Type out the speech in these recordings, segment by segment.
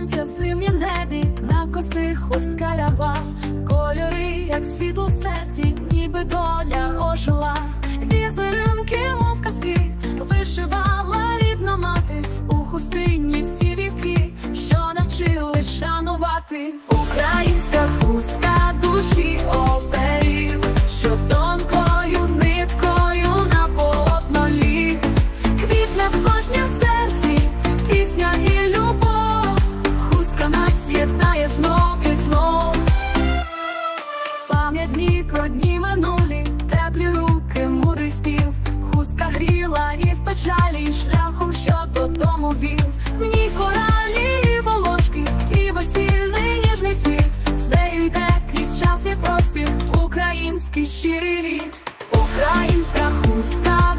сонця в зимнім небі, на косих хустка ляба, кольори, як світло в серці, ніби доля ожила, візеринки, мов казки, вишивала рідна мати у хусти. Пам'ятні про дні минулі, теплі руки, мудрий спів, хустка гріла і в печалі, шляхом, що додому вів. В ній коралі і волошки, і весільний ніжний світ. З нею йде крізь час і простір, український щирий рід, українська хустка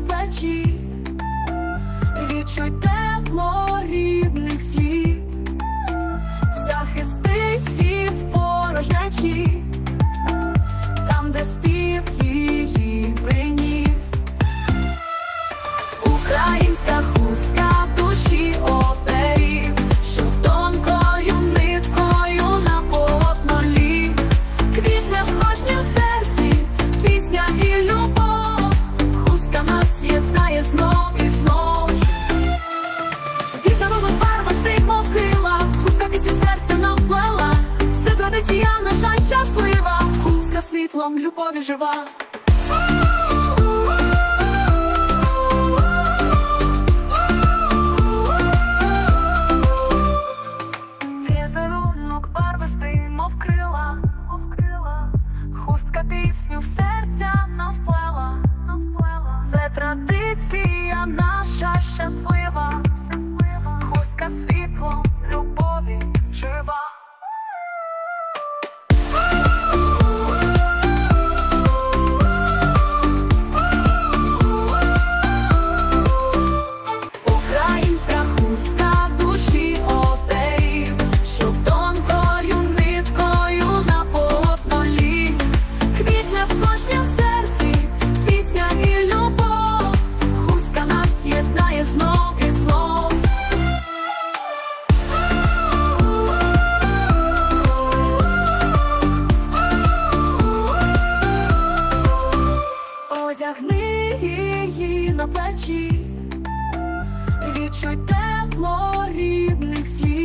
на плечі, відчуй тепло рідних слів, світлом любові жива. Візерунок барвистий, мов крила, хустка пісню в серця навплела, навплела. Це традиція наша щаслива, Одягни її на плечі, відчуй тепло рідних слів,